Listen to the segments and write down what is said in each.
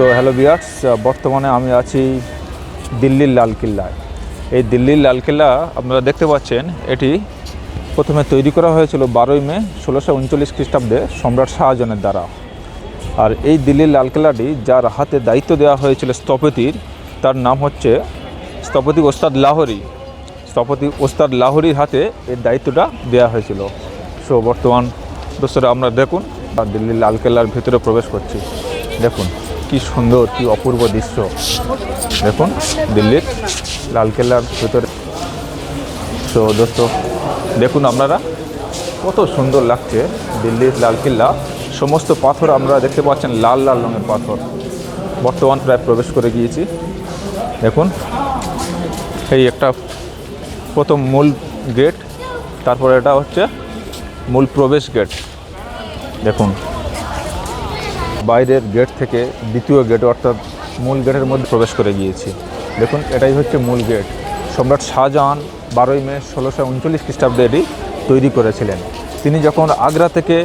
So hello বিয়ার্স বর্তমানে আমি আছি দিল্লির লালকিল্লায়। এই দিল্লির লালকিল্লা আপনারা দেখতে পাচ্ছেন, এটি প্রথমে তৈরি করা হয়েছিল বারোই মে ষোলোশো উনচল্লিশ খ্রিস্টাব্দে সম্রাট শাহজাহানের দ্বারা। আর এই দিল্লির লালকেল্লাটি যার হাতে দায়িত্ব দেওয়া হয়েছিল স্থপতির, তার নাম হচ্ছে স্থপতি ওস্তাদ লাহোরি। স্থপতি ওস্তাদ লাহোরির হাতে এই দায়িত্বটা দেওয়া হয়েছিল। সো বর্তমান দোস্তরা আমরা দেখুন, দিল্লির লালকেল্লার ভিতরে প্রবেশ করছি। দেখুন। কি সুন্দর, কি অপূর্ব দৃশ্য। দেখুন, দিল্লির লালকেল্লার ভিতরে। সো দোস্ত, দেখুন আপনারা, কত সুন্দর লাগছে দিল্লির লালকেল্লা। সমস্ত পাথর আমরা দেখতে পাচ্ছেন, লাল লাল রঙের পাথর। বর্তমান প্রায় প্রবেশ করে গিয়েছি। দেখুন, এই একটা প্রথম মূল গেট, তারপর এটা হচ্ছে মূল প্রবেশ গেট। দেখুন বাইরের গেট থেকে দ্বিতীয় গেট অর্থাৎ মূল গেটের মধ্যে প্রবেশ করে গিয়েছি। দেখুন, এটাই হচ্ছে মূল গেট সম্রাট শাহজাহান বারোই মে ষোলোশো উনচল্লিশ খ্রিস্টাব্দে এটি তৈরি করেছিলেন। তিনি যখন আগ্রা থেকে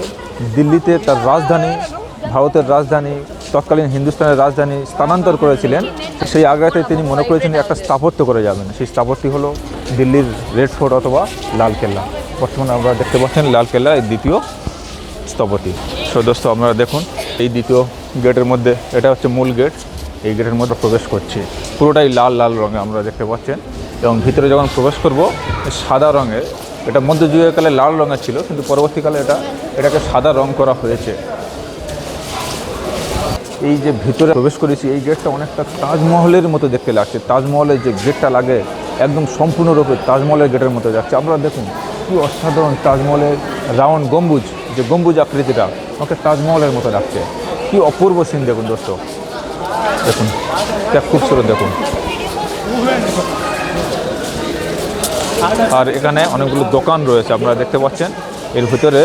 দিল্লিতে তার রাজধানী, ভারতের রাজধানী, তৎকালীন হিন্দুস্তানের রাজধানী স্থানান্তর করেছিলেন, সেই আগ্রাতে তিনি মনে করেছিলেন একটা স্থাপত্য করে যাবেন। সেই স্থাপত্যটি হলো দিল্লির রেড ফোর্ট অথবা লালকেল্লা বর্তমানে আমরা দেখতে পাচ্ছেন লালকেল্লা এই দ্বিতীয় স্থপতি। সদস্য আপনারা দেখুন এই দ্বিতীয় গেটের মধ্যে, এটা হচ্ছে মূল গেট, এই গেটের মধ্যে প্রবেশ করছি। পুরোটাই লাল লাল রঙে আমরা দেখতে পাচ্ছেন। এবং ভিতরে যখন প্রবেশ করব, সাদা রঙের এটা মধ্যযুগকালে লাল রঙের ছিল, কিন্তু পরবর্তীকালে এটা, এটাকে সাদা রং করা হয়েছে। এই যে ভিতরে প্রবেশ করেছি, এই গেটটা অনেকটা তাজমহলের মতো দেখতে লাগছে। তাজমহলের যে গেটটা লাগে, একদম সম্পূর্ণরূপে তাজমহলের গেটের মতো যাচ্ছে আপনারা দেখুন, কি অসাধারণ তাজমহলের রাউন্ড গম্বুজ। যে গম্বুজ আকৃতিটা আমাকে তাজমহলের মতো লাগছে। কি অপূর্ব সিন দেখুন দোস্ত। দেখুন, এটা খুবসুরত দেখুন। আর এখানে অনেকগুলো দোকান রয়েছে, আপনারা দেখতে পাচ্ছেন। এর ভিতরে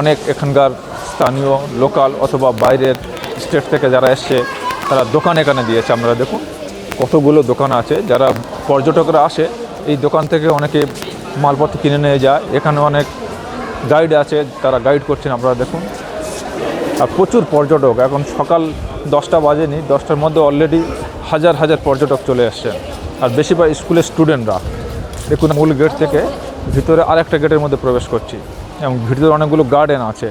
অনেক এখানকার স্থানীয়, লোকাল অথবা বাইরের স্টেট থেকে যারা এসছে, তারা দোকান এখানে দিয়েছে, আপনারা দেখুন। কতগুলো দোকান আছে, যারা পর্যটকরা আসে, এই দোকান থেকে অনেকে মালপত্র কিনে নিয়ে যায়। এখানে অনেক গাইড আছে, তারা গাইড করছেন, আপনারা দেখুন। আর প্রচুর পর্যটক, এখন সকাল দশটা বাজেনি, দশটার মধ্যে অলরেডি হাজার হাজার পর্যটক চলে আসছে আর বেশিরভাগ স্কুলের স্টুডেন্টরা দেখুন, মূল গেট থেকে ভিতরে আরেকটা গেটের মধ্যে প্রবেশ করছি। এবং ভিতরে অনেকগুলো গার্ডেন আছে।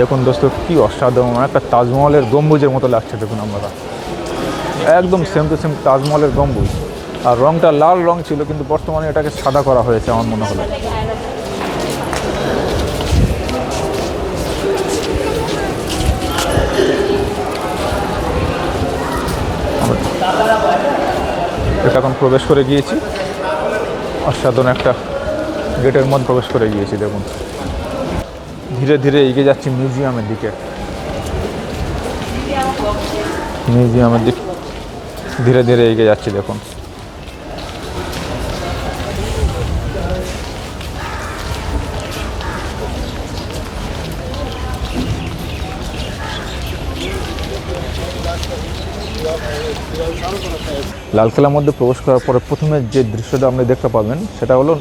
দেখুন দোস্ত, কি অসাধারণ, একটা তাজমহলের গম্বুজের মতো লাগছে, দেখুন আমরা একদম সেম টু সেম তাজমহলের গম্বুজ। আর রংটা লাল রং ছিল, কিন্তু বর্তমানে এটাকে সাদা করা হয়েছে আমার মনে হলো। এটা এখন প্রবেশ করে গিয়েছি। অসাধারণ একটা গেটের মধ্যে প্রবেশ করে গিয়েছি, দেখুন। ধীরে ধীরে এগিয়ে যাচ্ছি মিউজিয়ামের দিকে। মিউজিয়ামের দিক ধীরে ধীরে এগিয়ে যাচ্ছি, দেখুন। লালকেলার মধ্যে প্রবেশ করার পরে প্রথমে যে দৃশ্যটা আপনি দেখতে পাবেন, সেটা হলো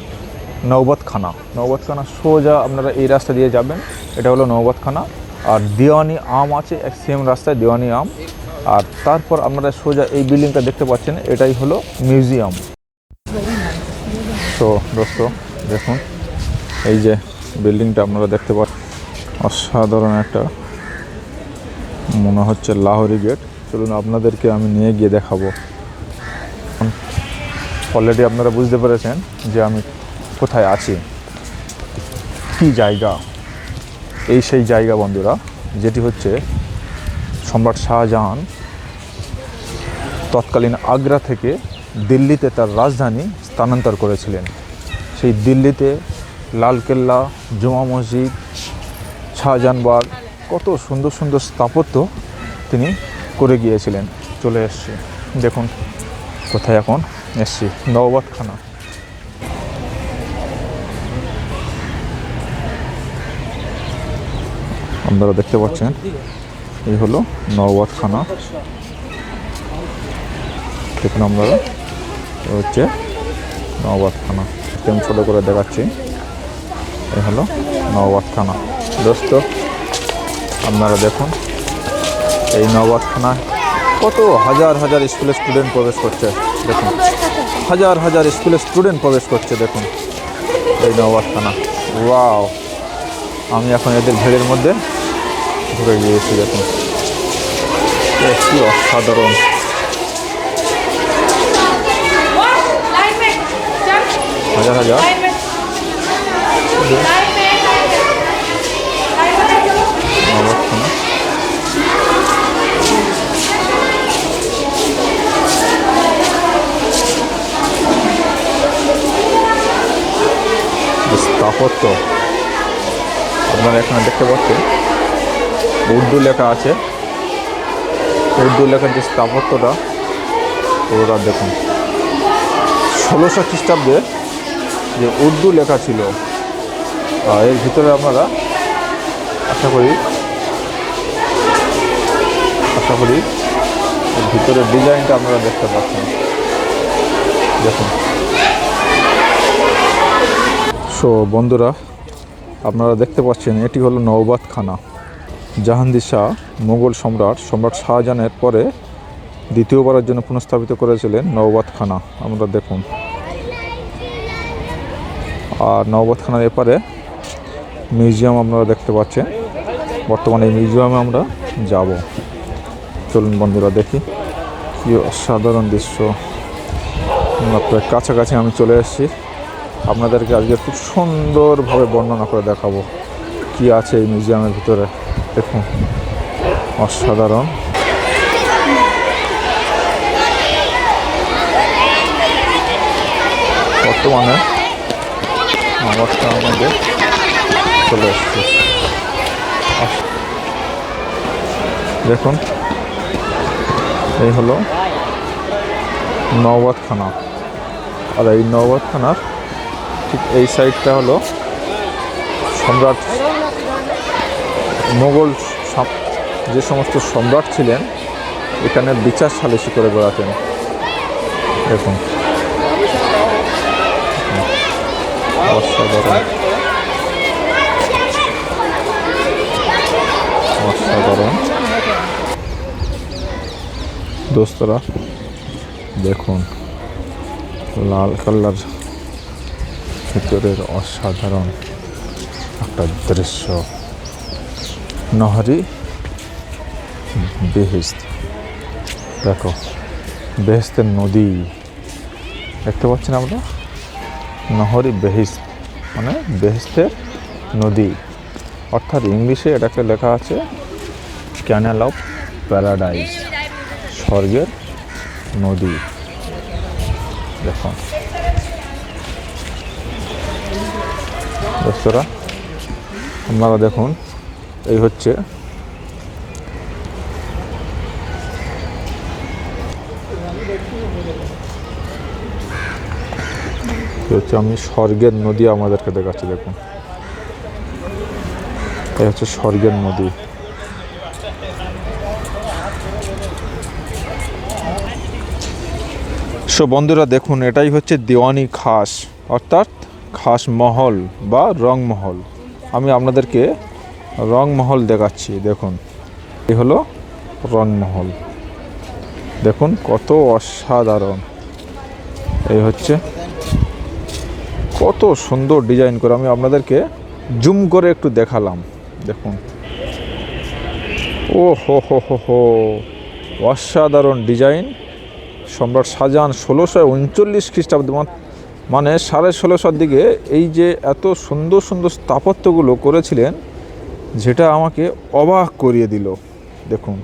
নৌবতখানা নৌবতখানা সোজা আপনারা এই রাস্তা দিয়ে যাবেন, এটা হলো নৌবতখানা আর দিওয়ানি আম আছে, এক সেম রাস্তায় দিওয়ানি আম। আর তারপর আপনারা সোজা এই বিল্ডিংটা দেখতে পাচ্ছেন, এটাই হলো মিউজিয়াম তো দোস্ত, দেখুন, এই যে বিল্ডিংটা আপনারা দেখতে পাচ্ছেন, অসাধারণ একটা মনে হচ্ছে লাহোরি গেট। চলুন আপনাদেরকে আমি নিয়ে গিয়ে দেখাবো। অলরেডি আপনারা বুঝতে পেরেছেন যে আমি কোথায় আছি। কি জায়গা? এই সেই জায়গা বন্ধুরা, যেটি হচ্ছে সম্রাট শাহজাহান তৎকালীন আগ্রা থেকে দিল্লিতে তার রাজধানী স্থানান্তর করেছিলেন। সেই দিল্লিতে লালকেল্লা, জুমা মসজিদ, শাহজাহানবাগ কত সুন্দর সুন্দর স্থাপত্য তিনি করে গিয়েছিলেন। চলে এসছে। দেখুন, কোথায় এখন এসছি। নওবাতখানা আপনারা দেখতে পাচ্ছেন, এই হলো নওবাতখানা দেখুন আপনারা হচ্ছে নওবাতখানা আমি ছোটো করে দেখাচ্ছি। এই হলো নওবাদ থানা দোস্ত আপনারা দেখুন, এই নবাবখানায় কত হাজার হাজার স্কুলের স্টুডেন্ট প্রবেশ করছে, দেখুন। হাজার হাজার স্কুলের স্টুডেন্ট প্রবেশ করছে, দেখুন, এই নবাবখানা। ওয়াও! আমি এখন এদের ভিড়ের মধ্যে ঘুরে গিয়েছি, দেখুন। কি অসাধারণ। হাজার হাজার। স্থাপত্য। আপনারা এখানে দেখতে পাচ্ছেন, উর্দু লেখা আছে। উর্দু লেখার যে স্থাপত্যটা, পুরোটা দেখুন। ষোলোশো খ্রিস্টাব্দে যে উর্দু লেখা ছিল এর ভিতরে আপনারা আশা করি আশা করি এর ভিতরের ডিজাইনটা আপনারা দেখতে পাচ্ছেন। দেখুন। সো বন্ধুরা, আপনারা দেখতে পাচ্ছেন, এটি হলো নওবাদ খানা জাহাঙ্গীর শাহ মুঘল সম্রাট সম্রাট শাহজাহানের পরে দ্বিতীয়বারের জন্য পুনঃস্থাপিত করেছিলেন নওবাদ খানা আমরা দেখুন। আর নওবাদ খানার এপারে মিউজিয়াম আপনারা দেখতে পাচ্ছেন। বর্তমানে এই মিউজিয়ামে আমরা যাব। চলুন বন্ধুরা দেখি। কি অসাধারণ দৃশ্য। আমরা প্রায় কাছাকাছি আমি চলে এসেছি। আপনাদেরকে আজকে খুব সুন্দরভাবে বর্ণনা করে দেখাবো কি আছে এই মিউজিয়ামের ভিতরে। দেখুন, অসাধারণ। বর্তমানে আমাদের চলে এসছে। দেখুন, এই হলো নওবাদ খানা। আর এই নওবাদ খানার ঠিক এই সাইডটা হলো সম্রাট মোগল যে সমস্ত সম্রাট ছিলেন, এখানে বিচার সালিসি করে বেড়াতেন। দেখুন। অসাধারণ। অসাধারণ। দোস্তরা, দেখুন। লাল কালার। ভিতরের অসাধারণ একটা দৃশ্য। নহরি বেহেস্ত দেখো বেহেস্তের নদী। দেখতে পাচ্ছেন আমরা? নহরি বেহিস্ত মানে বেহেস্তের নদী। অর্থাৎ ইংলিশে এটাকে লেখা আছে, ক্যানেল অফ প্যারাডাইস স্বর্গের নদী। দেখুন। দোস্তরা আপনারা দেখুন, এই হচ্ছে হচ্ছে আমি স্বর্গের নদী আমাদেরকে দেখাচ্ছি, দেখুন। এই হচ্ছে স্বর্গের নদী। সো বন্ধুরা, দেখুন, এটাই হচ্ছে দেওয়ানি খাস, অর্থাৎ খাস মহল বা রংমহল। আমি আপনাদেরকে রংমহল দেখাচ্ছি, দেখুন। এই হলো রংমহল। দেখুন কত অসাধারণ। এই হচ্ছে কত সুন্দর ডিজাইন করে আমি আপনাদেরকে জুম করে একটু দেখালাম। দেখুন। ও হো হো হো হো। অসাধারণ ডিজাইন। সম্রাট শাহজাহান ষোলোশো উনচল্লিশ খ্রিস্টাব্দ মানে সাড়ে ষোলোশোর দিকে এই যে এত সুন্দর সুন্দর স্থাপত্যগুলো করেছিলেন, যেটা আমাকে অবাক করিয়ে দিল। দেখুন,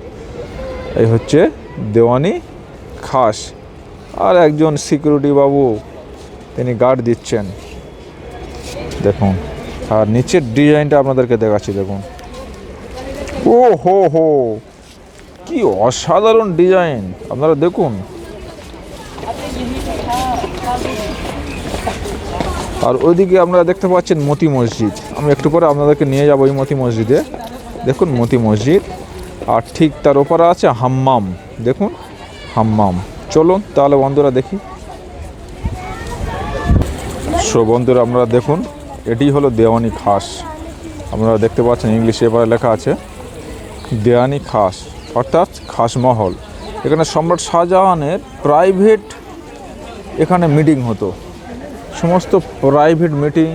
এই হচ্ছে দেওয়ানি খাস আর একজন সিকিউরিটি বাবু তিনি গার্ড দিচ্ছেন। দেখুন, আর নিচের ডিজাইনটা আপনাদেরকে দেখাচ্ছি, দেখুন। ও হো হো, কি অসাধারণ ডিজাইন, আপনারা দেখুন। আর ওইদিকে আপনারা দেখতে পাচ্ছেন মতি মসজিদ। আমি একটু পরে আপনাদেরকে নিয়ে যাব ওই মতি মসজিদে। দেখুন মতি মসজিদ। আর ঠিক তার ওপরে আছে হাম্মাম। দেখুন, হাম্মাম। চলুন তাহলে বন্ধুরা দেখি। সো বন্ধুরা আপনারা দেখুন, এটি হলো দেওয়ানি খাস। আপনারা দেখতে পাচ্ছেন ইংলিশে এবারে লেখা আছে, দেওয়ানি খাস, অর্থাৎ খাসমহল এখানে সম্রাট শাহজাহানের প্রাইভেট এখানে মিটিং হতো। সমস্ত প্রাইভেট মিটিং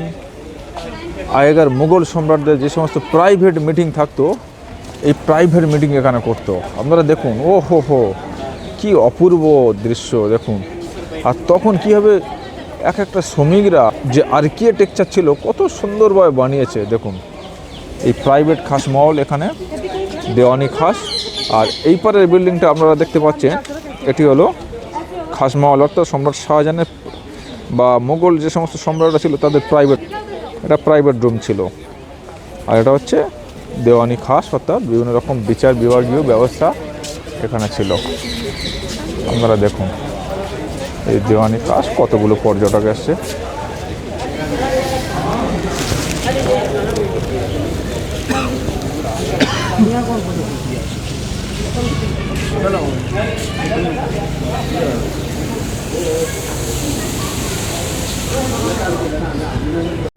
আগেকার মুঘল সম্রাটদের যে সমস্ত প্রাইভেট মিটিং থাকতো, এই প্রাইভেট মিটিং এখানে করতো। আপনারা দেখুন, ও হো হো, কি অপূর্ব দৃশ্য, দেখুন। আর তখন কীভাবে এক একটা শ্রমিকরা যে আর্কিটেকচার ছিল, কত সুন্দরভাবে বানিয়েছে, দেখুন। এই প্রাইভেট খাস মহল এখানে, দেওয়ানি খাস। আর এই পারের বিল্ডিংটা আপনারা দেখতে পাচ্ছেন, এটি হলো খাস মহল, অর্থাৎ সম্রাট শাহজাহানের বা মোগল যে সমস্ত সম্রাটরা ছিল তাদের প্রাইভেট এটা প্রাইভেট রুম ছিল। আর এটা হচ্ছে দেওয়ানি খাস অর্থাৎ বিভিন্ন রকম বিচার বিভাগীয় ব্যবস্থা এখানে ছিল। আপনারা দেখুন, এই দেওয়ানি খাস কতগুলো পর্যটক এসছে।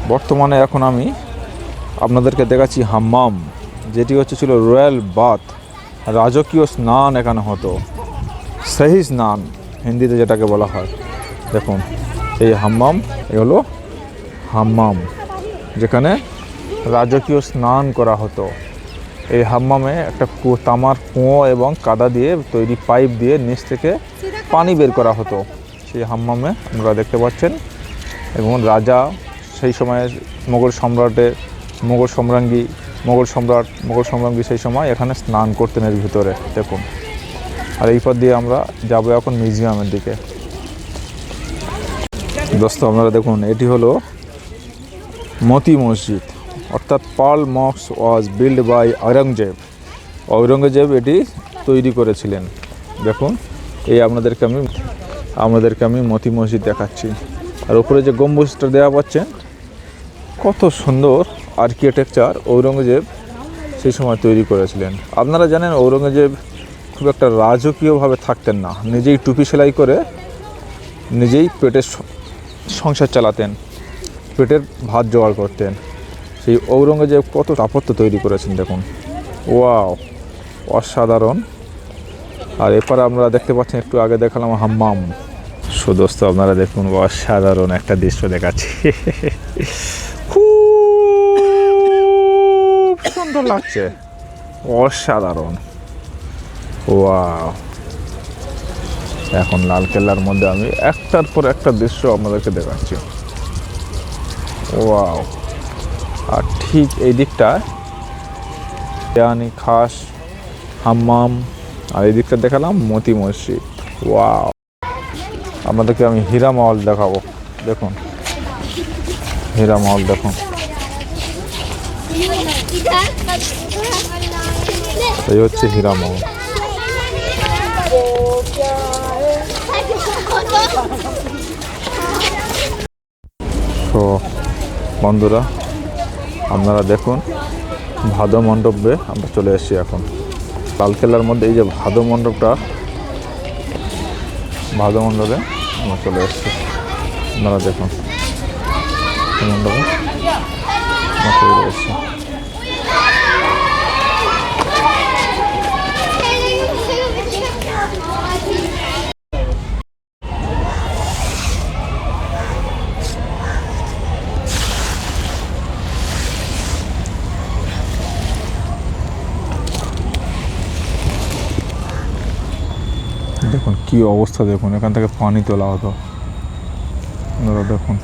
বর্তমানে এখন আমি আপনাদেরকে দেখাচ্ছি হাম্মাম, যেটি হচ্ছে ছিল রয়্যাল বাথ রাজকীয় স্নান এখানে হতো। সেই স্নান, হিন্দিতে যেটাকে বলা হয়। দেখুন, এই হাম্মাম এ হলো হাম্মাম, যেখানে রাজকীয় স্নান করা হতো। এই হাম্মামে একটা কু- তামার কুঁয়ো এবং কাদা দিয়ে তৈরি পাইপ দিয়ে নিচ থেকে পানি বের করা হতো। সেই হাম্মামে আপনারা দেখতে পাচ্ছেন এবং রাজা সেই সময় মোগল সম্রাটের মোগল সম্রাঙ্গী মোগল সম্রাট, মোগল সম্রাঙ্গী সেই সময় এখানে স্নান করতেন এর ভিতরে, দেখুন। আর এই পথ দিয়ে আমরা যাব এখন মিউজিয়ামের দিকে। দোস্ত, আপনারা দেখুন, এটি হলো মতি মসজিদ, অর্থাৎ pearl Mox was build by Aurangzeb. Aurangzeb এটি তৈরি করেছিলেন। দেখুন, এই আপনাদেরকে আমি আপনাদেরকে আমি মতি মসজিদ দেখাচ্ছি। আর উপরে যে গম্বুজটা দেওয়া পাচ্ছেন কত সুন্দর আর্কিটেকচার ঔরঙ্গজেব সেই সময় তৈরি করেছিলেন। আপনারা জানেন ঔরঙ্গজেব খুব একটা রাজকীয়ভাবে থাকতেন না, নিজেই টুপি সেলাই করে নিজেই পেটের সংসার চালাতেন, পেটের ভাত জোগাড় করতেন। সেই ঔরঙ্গজেব কত স্থাপত্য তৈরি করেছেন দেখুন। ওয়াও, অসাধারণ। আর এরপর আমরা দেখতে পাচ্ছেন, একটু আগে দেখালাম হাম্মাম। সুদোস্ত আপনারা দেখুন, অসাধারণ একটা দৃশ্য দেখাচ্ছি। খুব সুন্দর লাগছে। অসাধারণ। ওয়াও। এখন লালকেল্লার মধ্যে আমি একটার পর একটা দৃশ্য আপনাদেরকে দেখাচ্ছি। ওয়াও। আর ঠিক এই দিকটায় দেয়ানি খাস, হাম্মাম, আর এই দিকটা দেখালাম মতি মসজিদ। ওয়াও। আপনাদেরকে আমি হীরা মহল দেখাবো। দেখুন। হীরা মহল, দেখুন। এই হচ্ছে হীরা মহল। তো বন্ধুরা, আপনারা দেখুন ভাদ মণ্ডপে আমরা চলে এসেছি এখন। লালকেল্লার মধ্যে এই যে ভাদ মণ্ডপটা ভাদ মণ্ডপে আমরা চলে এসেছি। আপনারা দেখুন। মণ্ডপে আমরা চলে এসেছি দেখুন কি অবস্থা দেখুন এখান থেকে পানি তোলা হতো। দেখুন।